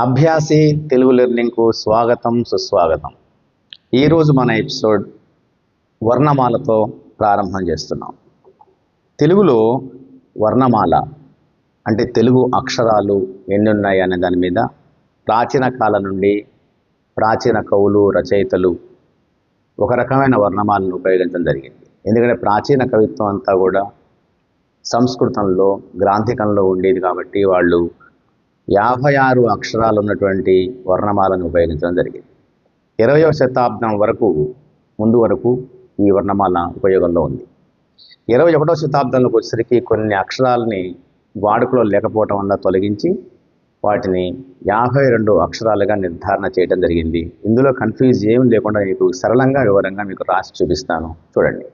అభ్యాసి తెలుగు లెర్నింగ్కు స్వాగతం సుస్వాగతం. ఈరోజు మన ఎపిసోడ్ వర్ణమాలతో ప్రారంభం చేస్తున్నాం. తెలుగులో వర్ణమాల అంటే తెలుగు అక్షరాలు ఎన్ని ఉన్నాయి అనే దాని మీద ప్రాచీన కాలం నుండి ప్రాచీన కవులు రచయితలు ఒక రకమైన వర్ణమాలను ఉపయోగించడం జరిగింది. ఎందుకంటే ప్రాచీన కవిత్వం అంతా కూడా సంస్కృతంలో గ్రాంథికంలో ఉండేది కాబట్టి వాళ్ళు యాభై ఆరు అక్షరాలు ఉన్నటువంటి వర్ణమాలను ఉపయోగించడం జరిగింది. ఇరవయవ శతాబ్దం వరకు ముందు వరకు ఈ వర్ణమాల ఉపయోగంలో ఉంది. ఇరవై ఒకటో శతాబ్దంలోకి వచ్చేసరికి కొన్ని అక్షరాలని వాడుకలో లేకపోవటం వల్ల తొలగించి వాటిని యాభై రెండు అక్షరాలుగా నిర్ధారణ చేయడం జరిగింది. ఇందులో కన్ఫ్యూజ్ ఏం లేకుండా మీకు సరళంగా వివరంగా మీకు రాసి చూపిస్తాను. చూడండి.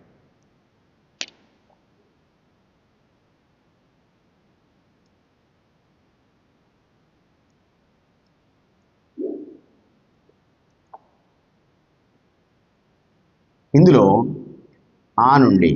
ఇందులో ఆ నుండి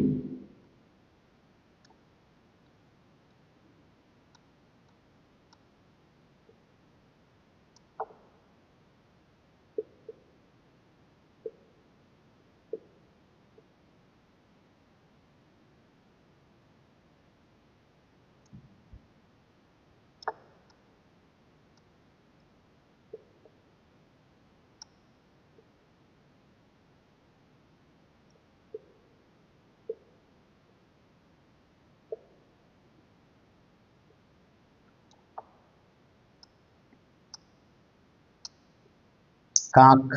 కా ఖ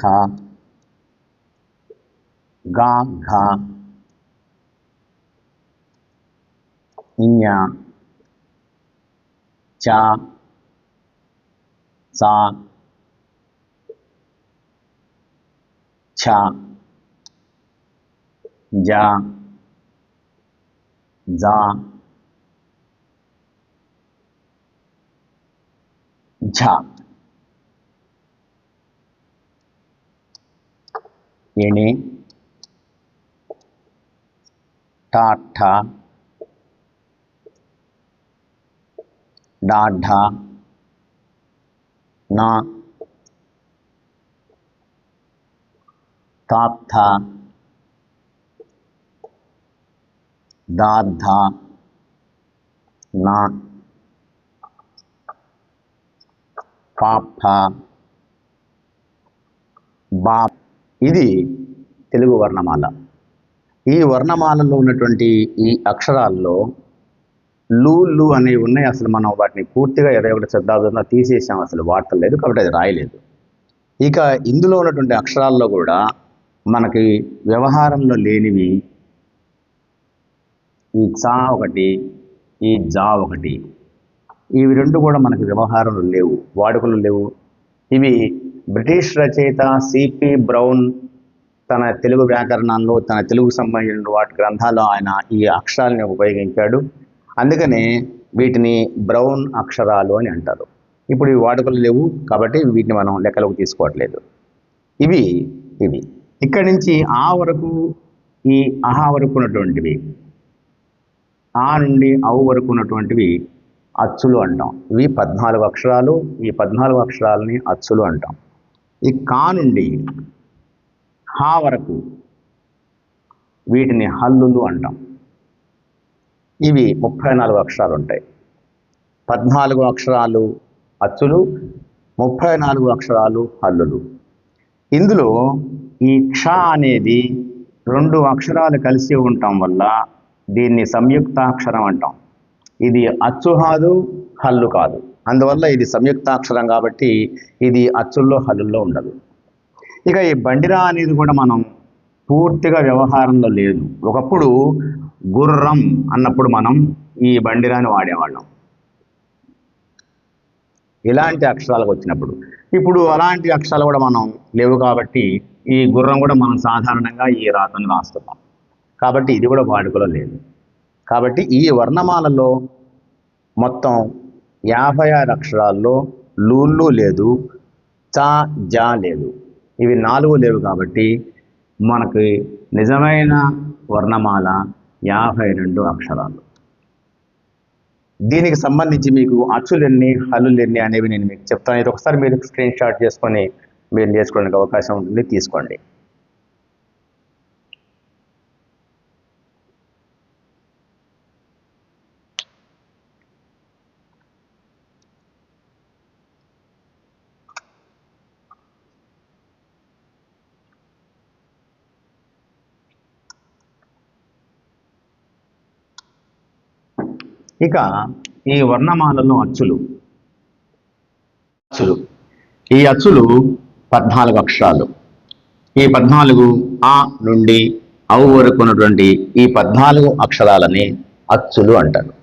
గా ఘ ఇఞ చ సా ఛ జ జ ఝ எனின் டாட்டா டாடா ना ताप्था दाधा ना पापा बाप ఇది తెలుగు వర్ణమాల. ఈ వర్ణమాలలో ఉన్నటువంటి ఈ అక్షరాల్లో లు లు అనేవి ఉన్నాయి. అసలు మనం వాటిని పూర్తిగా ఇరవై ఒకటి శతాబ్దంలో తీసేసాం అసలు వాడటం లేదు కాబట్టి అది రాయలేదు. ఇక ఇందులో ఉన్నటువంటి అక్షరాల్లో కూడా మనకి వ్యవహారంలో లేనివి ఈ చా ఒకటి ఈ జా ఒకటి ఇవి రెండు కూడా మనకి వ్యవహారంలో లేవు వాడుకలు లేవు. ఇవి బ్రిటిష్ రచయిత సిపి బ్రౌన్ తన తెలుగు వ్యాకరణంలో తన తెలుగు సంబంధించిన వాటి గ్రంథాల్లో ఆయన ఈ అక్షరాలని ఉపయోగించాడు. అందుకనే వీటిని బ్రౌన్ అక్షరాలు అని అంటారు. ఇప్పుడు ఇవి వాడుకలు లేవు కాబట్టి వీటిని మనం లెక్కలోకి తీసుకోవట్లేదు. ఇవి ఇవి. ఇక్కడి నుంచి ఆ వరకు ఈ అహా వరకు ఉన్నటువంటివి ఆ నుండి అవు వరకు ఉన్నటువంటివి అచ్చులు అంటాం. ఇవి పద్నాలుగు అక్షరాలు ఈ పద్నాలుగు అక్షరాలని అచ్చులు అంటాం. ఈ కా నుండి హా వరకు వీటిని హల్లులు అంటాం. ఇవి ముప్పై నాలుగు అక్షరాలు ఉంటాయి. పద్నాలుగు అక్షరాలు అచ్చులు ముప్పై నాలుగు అక్షరాలు హల్లులు. ఇందులో ఈ క్ష అనేది రెండు అక్షరాలు కలిసి ఉండటం వల్ల దీన్ని సంయుక్తాక్షరం అంటాం. ఇది అచ్చు కాదు హల్లు కాదు. అందువల్ల ఇది సంయుక్తాక్షరం కాబట్టి ఇది అచ్చుల్లో హల్లుల్లో ఉండదు. ఇక ఈ బండిరా అనేది కూడా మనం పూర్తిగా వ్యవహారంలో లేదు. ఒకప్పుడు గుర్రం అన్నప్పుడు మనం ఈ బండిరాని వాడేవాళ్ళం. ఇలాంటి అక్షరాలకు వచ్చినప్పుడు. ఇప్పుడు అలాంటి అక్షరాలు కూడా మనం లేవు కాబట్టి ఈ గుర్రం కూడా మనం సాధారణంగా ఈ రాతను రాస్తున్నాం. కాబట్టి ఇది కూడా వాడుకలో లేదు. కాబట్టి ఈ వర్ణమాలలో మొత్తం యాభై ఆరు అక్షరాల్లో లూళ్ళు లేదు చా జా లేదు. ఇవి నాలుగు లేవు కాబట్టి మనకి నిజమైన వర్ణమాల యాభై రెండు అక్షరాలు. దీనికి సంబంధించి మీకు అచ్చులెన్ని హల్లులెన్ని అనేవి నేను మీకు చెప్తాను. ఇది ఒకసారి మీరు స్క్రీన్ షాట్ చేసుకొని మీరు నేర్చుకోవడానికి అవకాశం ఉంటుంది. తీసుకోండి. ఇక ఈ వర్ణమాలలో అచ్చులు. అచ్చులు. ఈ అచ్చులు పద్నాలుగు అక్షరాలు. ఈ పద్నాలుగు ఆ నుండి అవు వరకు ఉన్నటువంటి ఈ పద్నాలుగు అక్షరాలని అచ్చులు అంటారు.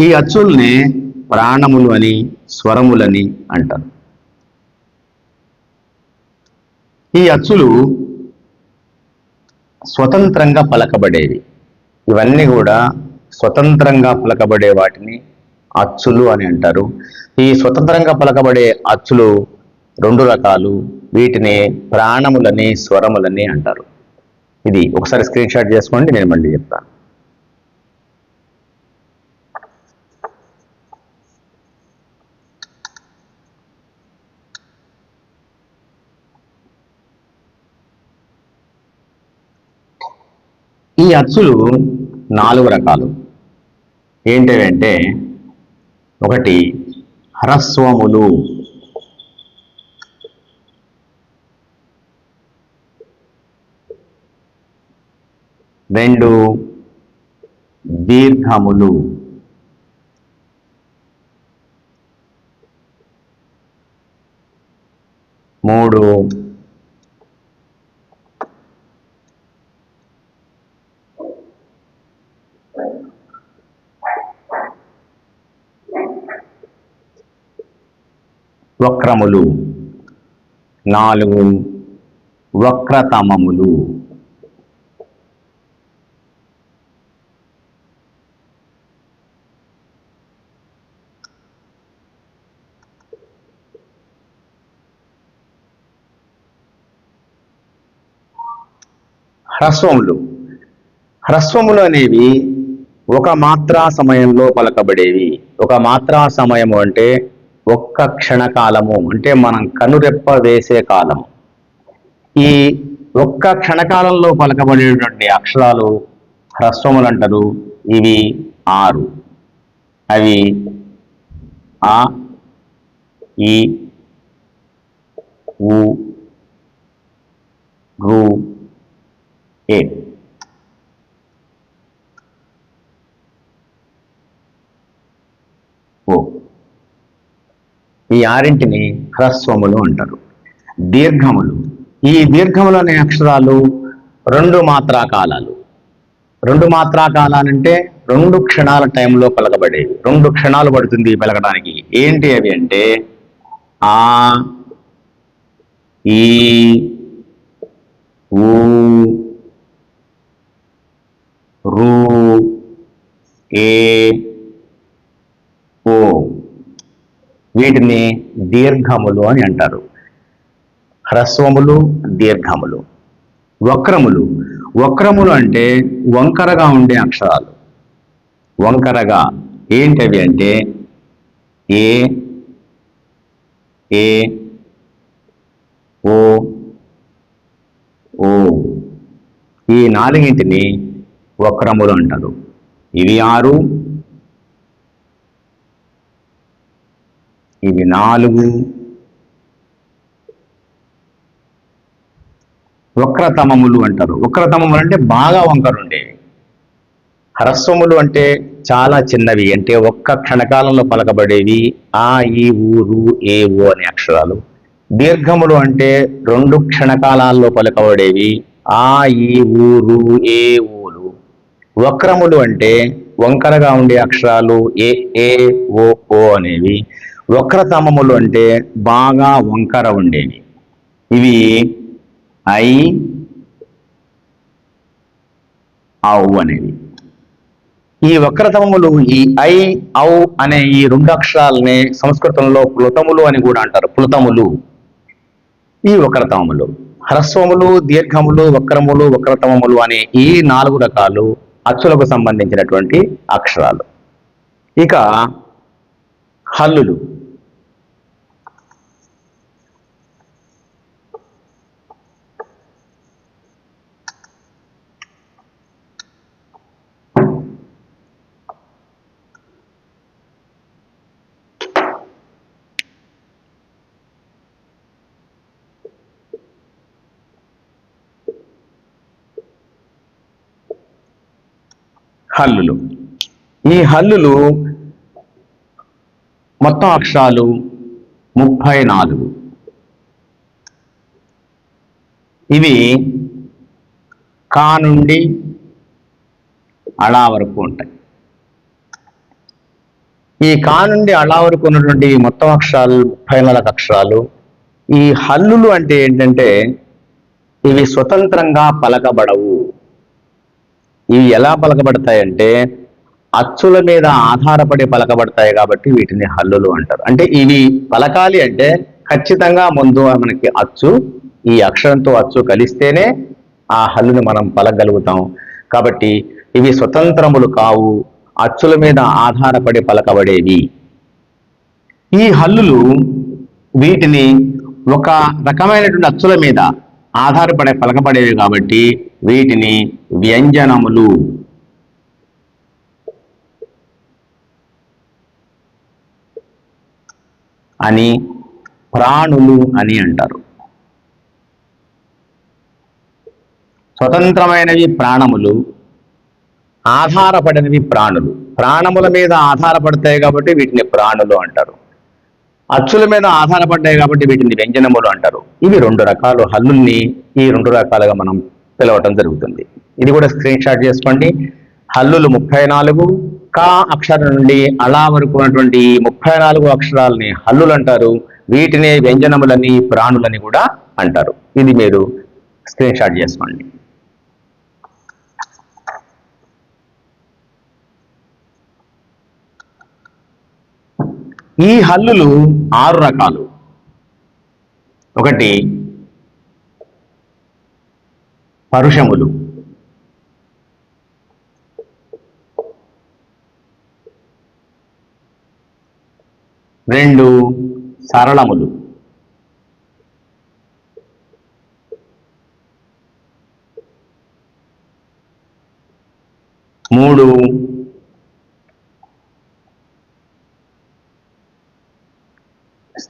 ఈ అచ్చుల్ని ప్రాణములు అని స్వరములని అంటారు. ఈ అచ్చులు స్వతంత్రంగా పలకబడేవి. ఇవన్నీ కూడా స్వతంత్రంగా పలకబడే వాటిని అచ్చులు అని అంటారు. ఈ స్వతంత్రంగా పలకబడే అచ్చులు రెండు రకాలు. వీటిని ప్రాణములని స్వరములని అంటారు. ఇది ఒకసారి స్క్రీన్ షాట్ చేసుకోండి నేను మళ్ళీ చెప్తాను. ఈ అచ్చులు నాలుగు రకాలు. ఏంటివంటే ఒకటి హ్రస్వములు. రెండు దీర్ఘములు. మూడు వక్రములు. నాలుగు వక్రతమములు. హ్రస్వములు. హ్రస్వములు అనేవి ఒక మాత్రా సమయంలో పలకబడేవి. ఒక మాత్రా సమయము అంటే ఒక్క క్షణకాలము అంటే మనం కనురెప్ప వేసే కాలం ఈ ఒక్క క్షణకాలంలో పలకబడేటువంటి అక్షరాలు హ్రస్వములు అంటారు ఇవి ఆరు. అవి ఆ ఈ ఉ రు ఏ. ఓ. ఈ ఆరింటిని హ్రస్వములు అంటారు. దీర్ఘములు. ఈ దీర్ఘములు అనే అక్షరాలు రెండు మాత్రాకాలాలు రెండు మాత్రాకాలాలంటే రెండు క్షణాల టైంలో పలకబడేవి. రెండు క్షణాలు పడుతుంది పలకడానికి. ఏంటి అవి అంటే? ఆ ఈ ఊ రూ ఏ ఓ వీటిని దీర్ఘములు అని అంటారు. హ్రస్వములు దీర్ఘములు. వక్రములు. వక్రములు అంటే వంకరగా ఉండే అక్షరాలు. వంకరగా ఏంటవి అంటే ఏ ఏ ఓ ఓ. ఈ నాలుగింటిని వక్రములు అంటారు. ఇవి ఆరు ఇవి నాలుగు. వక్రతమములు అంటారు. వక్రతమములు అంటే బాగా వంకరుండేవి హ్రస్వములు అంటే చాలా చిన్నవి అంటే ఒక్క క్షణకాలంలో పలకబడేవి. ఆ ఈ ఊరు ఏ ఓ అనే అక్షరాలు. దీర్ఘములు అంటే రెండు క్షణకాలాల్లో పలకబడేవి. ఆ ఈ ఊరు ఏ ఊలు. వక్రములు అంటే వంకరగా ఉండే అక్షరాలు ఏ ఏ ఓ ఓ అనేవి. వక్రతమములు అంటే బాగా వంకర ఉండేవి. ఇవి ఐ ఔ అనేవి. ఈ వక్రతమములు ఈ ఐ ఔ అనే ఈ రెండు అక్షరాలని సంస్కృతంలో ప్లుతములు అని కూడా అంటారు. ప్లుతములు ఈ వక్రతమములు. హ్రస్వములు దీర్ఘములు వక్రములు వక్రతమములు అనే ఈ నాలుగు రకాలు అచ్చులకు సంబంధించినటువంటి అక్షరాలు. ఇక హల్లులు. హల్లులు. ఈ హల్లులు మొత్తం అక్షరాలు ముప్పై నాలుగు ఇవి కా నుండి అళా వరకు ఉంటాయి. ఈ కా నుండి అళా వరకు ఉన్నటువంటి మొత్తం అక్షరాలు ముప్పై నాలుగు అక్షరాలు ఈ హల్లులు అంటే ఏంటంటే ఇవి స్వతంత్రంగా పలకబడవు. ఇవి ఎలా పలకబడతాయంటే అచ్చుల మీద ఆధారపడి పలకబడతాయి కాబట్టి వీటిని హల్లులు అంటారు. అంటే ఇవి పలకాలి అంటే ఖచ్చితంగా ముందు మనకి అచ్చు ఈ అక్షరంతో అచ్చు కలిస్తేనే ఆ హల్లుని మనం పలకగలుగుతాం. కాబట్టి ఇవి స్వతంత్రములు కావు అచ్చుల మీద ఆధారపడి పలకబడేవి. ఈ హల్లులు వీటిని ఒక రకమైనటువంటి అచ్చుల మీద ఆధారపడే పలకబడేవి కాబట్టి వీటిని వ్యంజనములు. అని ప్రాణులు అని అంటారు. స్వతంత్రమైనవి ప్రాణములు ఆధారపడినవి ప్రాణులు. ప్రాణముల మీద ఆధారపడతాయి కాబట్టి వీటిని ప్రాణులు అంటారు. అచ్చుల మీద ఆధారపడ్డాయి కాబట్టి వీటిని వ్యంజనములు అంటారు. ఇవి రెండు రకాలు హల్లుల్ని ఈ రెండు రకాలుగా మనం పిలవటం జరుగుతుంది. ఇది కూడా స్క్రీన్ షాట్ చేసుకోండి. హల్లులు ముప్పై నాలుగు కా అక్షరం నుండి అలా వరకు ఉన్నటువంటి ముప్పై నాలుగు అక్షరాలని హల్లులు అంటారు. వీటినే వ్యంజనములని ప్రాణులని కూడా అంటారు. ఇది మీరు స్క్రీన్ షాట్ చేసుకోండి. ఈ హల్లులు ఆరు రకాలు. ఒకటి పరుషములు. రెండు సరళములు. మూడు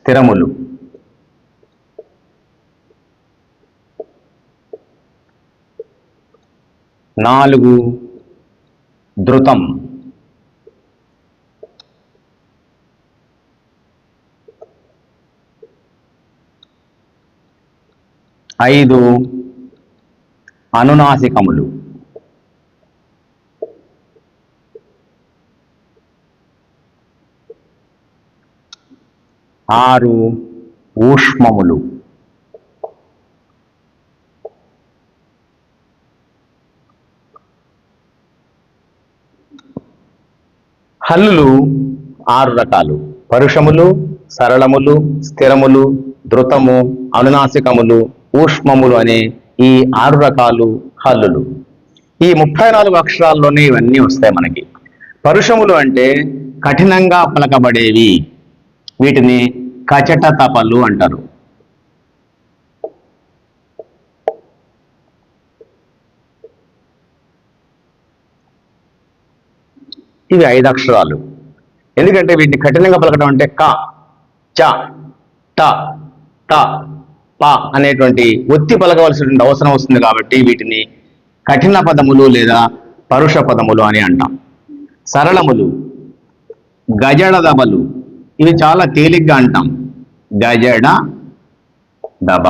స్థిరములు. నాలుగు ధృతం. ఐదు అనునాసికములు. ఆరు ఊష్మములు. హల్లులు ఆరు రకాలు. పరుషములు సరళములు స్థిరములు ధృతము అనునాసికములు ఊష్మములు అనే ఈ ఆరు రకాలు హల్లులు. ఈ ముప్పై నాలుగు అక్షరాల్లోనే ఇవన్నీ వస్తాయి మనకి. పరుషములు అంటే కఠినంగా పలకబడేవి. వీటిని కచట తపలు అంటారు. ఇవి ఐదు అక్షరాలు. ఎందుకంటే వీటిని కఠినంగా పలకడం అంటే క చ ట త ప అనేటువంటి ఒత్తి పలకవలసినటువంటి అవసరం వస్తుంది కాబట్టి వీటిని కఠిన పదములు లేదా పరుష పదములు అని అంటాం. సరళములు గజడదబలు ఇవి చాలా తేలిగ్గా అంటాం. గజడ దబ.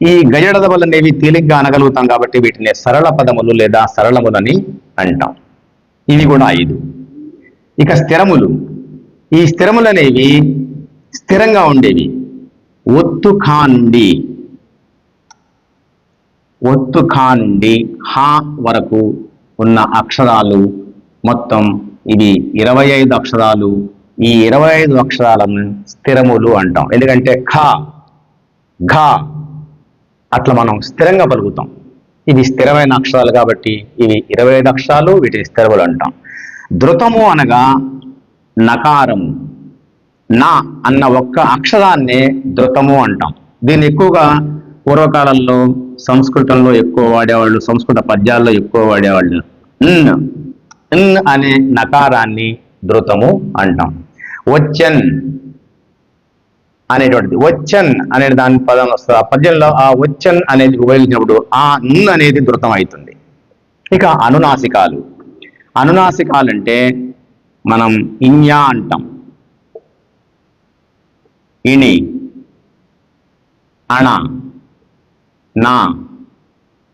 ఈ గజడ దబలు అనేవి తేలిగ్గా అనగలుగుతాం కాబట్టి వీటిని సరళ పదములు లేదా సరళములని అంటాం. ఇవి కూడా ఐదు. ఇక స్థిరములు. ఈ స్థిరములు అనేవి స్థిరంగా ఉండేవి. ఒత్తు ఖాండి. ఒత్తు ఖా నుండి హా వరకు ఉన్న అక్షరాలు మొత్తం ఇది ఇరవై ఐదు అక్షరాలు. ఈ ఇరవై ఐదు అక్షరాలను స్థిరములు అంటాం. ఎందుకంటే ఖ ఘ అట్లా మనం స్థిరంగా పలుకుతాం. ఇవి స్థిరమైన అక్షరాలు కాబట్టి ఇవి ఇరవై ఐదు అక్షరాలు వీటిని స్థిరములు అంటాం. ధృతము అనగా నకారము. నా అన్న ఒక్క అక్షరాన్నే ధృతము అంటాం. దీన్ని ఎక్కువగా పూర్వకాలంలో సంస్కృతంలో ఎక్కువ వాడేవాళ్ళు సంస్కృత పద్యాల్లో ఎక్కువ వాడేవాళ్ళు. "న్" అనే నకారాన్ని ధృతము అంటాం. వచ్చన్ అనేటువంటిది. వచ్చన్ అనే దాని పదం వస్తుంది. ఆ పద్యంలో ఆ వచ్చన్ అనేది ఉపయోగించినప్పుడు ఆ న్ అనేది ధృతం అవుతుంది ఇక అనునాసికాలు. అనునాసికాలు అంటే మనం ఇన్యా అంటాం. ఇణి అణ నా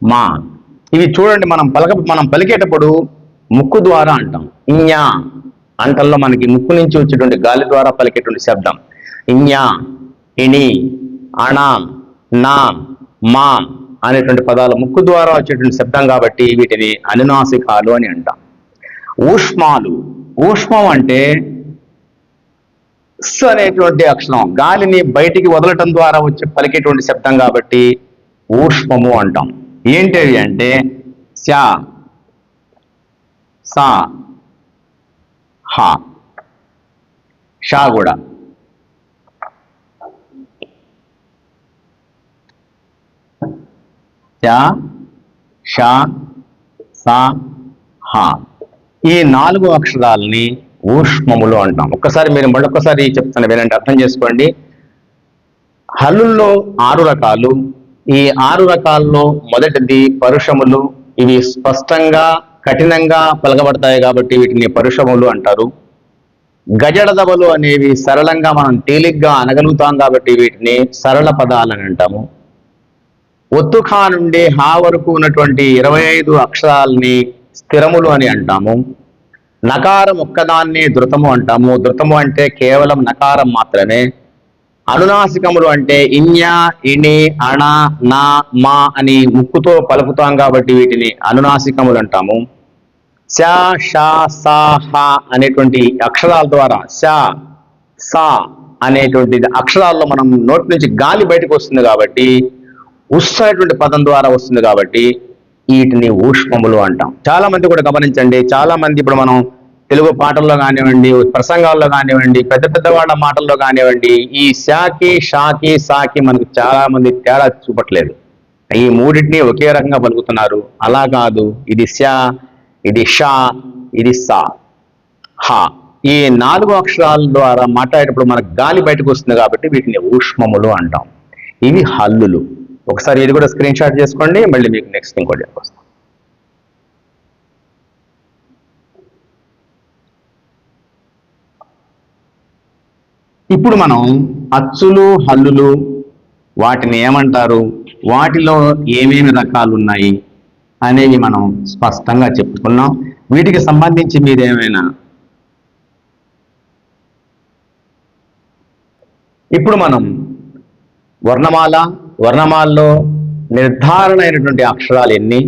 మా. ఇవి చూడండి మనం పలక మనం పలికేటప్పుడు ముక్కు ద్వారా అంటాం. ఇన్యా అంటల్లో మనకి ముక్కు నుంచి వచ్చేటువంటి గాలి ద్వారా పలికేటువంటి శబ్దం. ఇన్యా ఇణి అణాం నాం మాం అనేటువంటి పదాలు ముక్కు ద్వారా వచ్చేటువంటి శబ్దం కాబట్టి వీటిని అనునాసికాలు అని అంటాం. ఊష్మాలు ఊష్మం అంటే స్ అనేటువంటి అక్షరం. గాలిని బయటికి వదలటం ద్వారా వచ్చే పలికేటువంటి శబ్దం కాబట్టి ఊష్మము అంటాం. ఏంటివి అంటే శా సా హా షా కూడా చా షా సా హా ఈ నాలుగు అక్షరాలని ఊష్మములు అంటాం. ఒక్కసారి మీరు మళ్ళొక్కసారి చెప్తాను వినండి అర్థం చేసుకోండి. హల్లుల్లో ఆరు రకాలు. ఈ ఆరు రకాల్లో మొదటిది పరుషములు. ఇవి స్పష్టంగా కఠినంగా పలకబడతాయి కాబట్టి వీటిని పరుషములు అంటారు. గజడదవలు అనేవి సరళంగా మనం తేలిగ్గా అనగలుగుతాం కాబట్టి వీటిని సరళ పదాలని అంటాము. ఒత్తుఖా నుండి హా వరకు ఉన్నటువంటి ఇరవై ఐదు అక్షరాలని స్థిరములు అని అంటాము. నకారం ఒక్కదాన్ని ధృతము అంటాము. ధృతము అంటే కేవలం నకారం మాత్రమే. అనునాసికములు అంటే ఇన్య ఇణి అణ నా మా అని ముక్కుతో పలుకుతాం కాబట్టి వీటిని అనునాసికములు అంటాము. శ షా స హ అనేటువంటి అక్షరాల ద్వారా శ సా అనేటువంటి అక్షరాల్లో మనం నోటి నుంచి గాలి బయటకు వస్తుంది కాబట్టి ఉస్ అనేటువంటి పదం ద్వారా వస్తుంది కాబట్టి వీటిని ఊష్మములు అంటాం. చాలా మంది కూడా గమనించండి చాలా మంది ఇప్పుడు మనం తెలుగు పాటల్లో కానివ్వండి ప్రసంగాల్లో కానివ్వండి పెద్ద పెద్దవాళ్ళ మాటల్లో కానివ్వండి ఈ శాకి షాకి సాకి మనకు చాలా మంది తేడా చూపట్లేదు. ఈ మూడింటిని ఒకే రకంగా పలుకుతున్నారు. అలా కాదు ఇది శా ఇది షా ఇది సా. హా. ఈ నాలుగు అక్షరాల ద్వారా మాట్లాడేటప్పుడు మనకు గాలి బయటకు వస్తుంది కాబట్టి వీటిని ఊష్మములు అంటాం. ఇవి హల్లులు. ఒకసారి ఇది కూడా స్క్రీన్ షాట్ చేసుకోండి మళ్ళీ మీకు నెక్స్ట్ ఇంకోటి వస్తాం ఇప్పుడు మనం అచ్చులు హల్లులు వాటిని ఏమంటారు? వాటిలో ఏమేమి రకాలు ఉన్నాయి? అనేవి మనం స్పష్టంగా చెప్పుకున్నాం. వీటికి సంబంధించి మీరేమైనా ఇప్పుడు మనం వర్ణమాల వర్ణమాలలో నిర్ధారణ అయినటువంటి అక్షరాలు ఎన్ని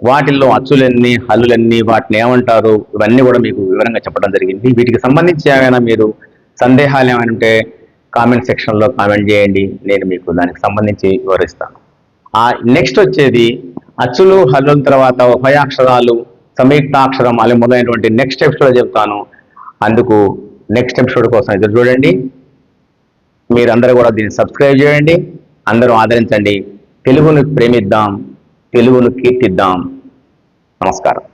వాటిల్లో అచ్చులెన్ని హల్లులెన్ని వాటిని ఏమంటారు ఇవన్నీ కూడా మీకు వివరంగా చెప్పడం జరిగింది. వీటికి సంబంధించి ఏమైనా మీరు సందేహాలు ఏమైనా ఉంటే కామెంట్ సెక్షన్లో కామెంట్ చేయండి. నేను మీకు దానికి సంబంధించి వివరిస్తాను. ఆ నెక్స్ట్ వచ్చేది అచ్చులు హల్లుల తర్వాత ఉభయాక్షరాలు సంయుక్తాక్షరం అలా మొదలైనటువంటి నెక్స్ట్ ఎపిసోడ్ చెప్తాను. అందుకు నెక్స్ట్ ఎపిసోడ్ కోసం ఎదురు చూడండి. మీరందరూ కూడా దీన్ని సబ్స్క్రైబ్ చేయండి. అందరూ ఆదరించండి. తెలుగును ప్రేమిద్దాం. తెలుగును కీర్తిద్దాం. నమస్కారం.